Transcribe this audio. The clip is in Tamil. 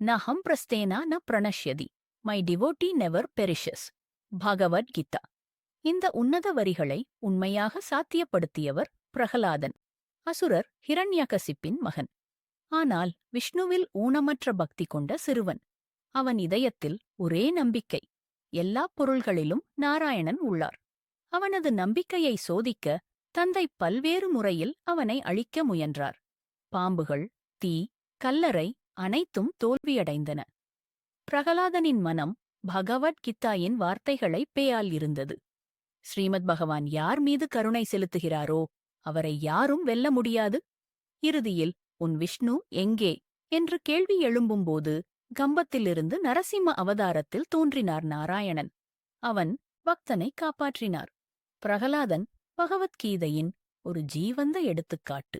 ந ஹம் பிரஸ்தேனா ந பிரணஷ்யதி. My devotee never perishes. Bhagavad Gita இந்த உன்னத வரிகளை உண்மையாக சாத்தியப்படுத்தியவர் பிரகலாதன். அசுரர் ஹிரண்யகசிப்பின் மகன். ஆனால் விஷ்ணுவில் ஊனமற்ற பக்தி கொண்ட சிறுவன். அவன் இதயத்தில் ஒரே நம்பிக்கை. எல்லாப் பொருள்களிலும் நாராயணன் உள்ளார். அவனது நம்பிக்கையை சோதிக்க தந்தை பல்வேறு முறையில் அவனை அழிக்க முயன்றார். பாம்புகள் தீ கல்லறை அனைத்தும் தோல்வியடைந்தன. பிரகலாதனின் மனம் பகவத்கீதாயின் வார்த்தைகளை பேயால் இருந்தது. ஸ்ரீமத் பகவான் யார் மீது கருணை செலுத்துகிறாரோ அவரை யாரும் வெல்ல முடியாது. இறுதியில் உன் விஷ்ணு எங்கே? என்று கேள்வி எழும்பும்போது கம்பத்திலிருந்து நரசிம்ம அவதாரத்தில் தோன்றினார் நாராயணன். அவன் பக்தனை காப்பாற்றினார். பிரகலாதன் பகவத்கீதையின் ஒரு ஜீவந்த எடுத்துக்காட்டு.